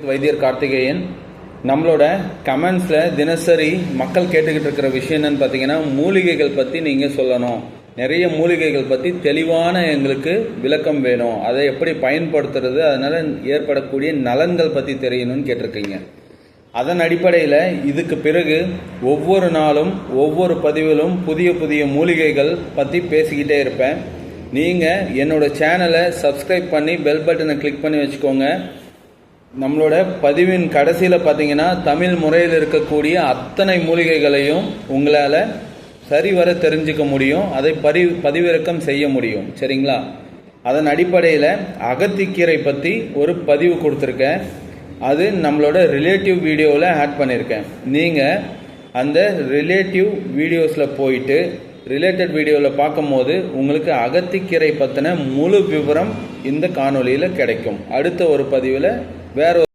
வைத்தியர் கார்த்திகேயன் நம்மளோட கமெண்ட்ஸில் தினசரி மக்கள் கேட்டுக்கிட்டு இருக்கிற விஷயம் என்னன்னு பார்த்தீங்கன்னா மூலிகைகள் பற்றி நீங்கள் சொல்லணும். நிறைய மூலிகைகள் பற்றி தெளிவான எங்களுக்கு விளக்கம் வேணும். அதை எப்படி பயன்படுத்துறது அதனால் ஏற்படக்கூடிய நலன்கள் பற்றி தெரியணும்னு கேட்டிருக்கீங்க. அதன் அடிப்படையில் இதுக்கு பிறகு ஒவ்வொரு நாளும் ஒவ்வொரு பதிவிலும் புதிய புதிய மூலிகைகள் பற்றி பேசிக்கிட்டே இருப்பேன். நீங்கள் என்னோட சேனலை சப்ஸ்கிரைப் பண்ணி பெல் பட்டனை கிளிக் பண்ணி வச்சுக்கோங்க. நம்மளோட பதிவின் கடைசியில் பார்த்தீங்கன்னா தமிழ் முறையில் இருக்கக்கூடிய அத்தனை மூலிகைகளையும் உங்களால் சரிவர தெரிஞ்சுக்க முடியும் அதை பரி பதிவிறக்கம் செய்ய முடியும். சரிங்களா? அதன் அடிப்படையில் அகத்திக்கீரை பற்றி ஒரு பதிவு கொடுத்துருக்கேன். அது நம்மளோட ரிலேட்டிவ் வீடியோவில் ஆட் பண்ணியிருக்கேன் நீங்கள் அந்த ரிலேட்டிவ் வீடியோஸில் போயிட்டு ரிலேட்டட் வீடியோவில் பார்க்கும்போது உங்களுக்கு அகத்திக்கீரை பற்றின முழு விவரம் இந்த காணொளியில் கிடைக்கும். அடுத்த ஒரு பதிவில் வேற ஒரு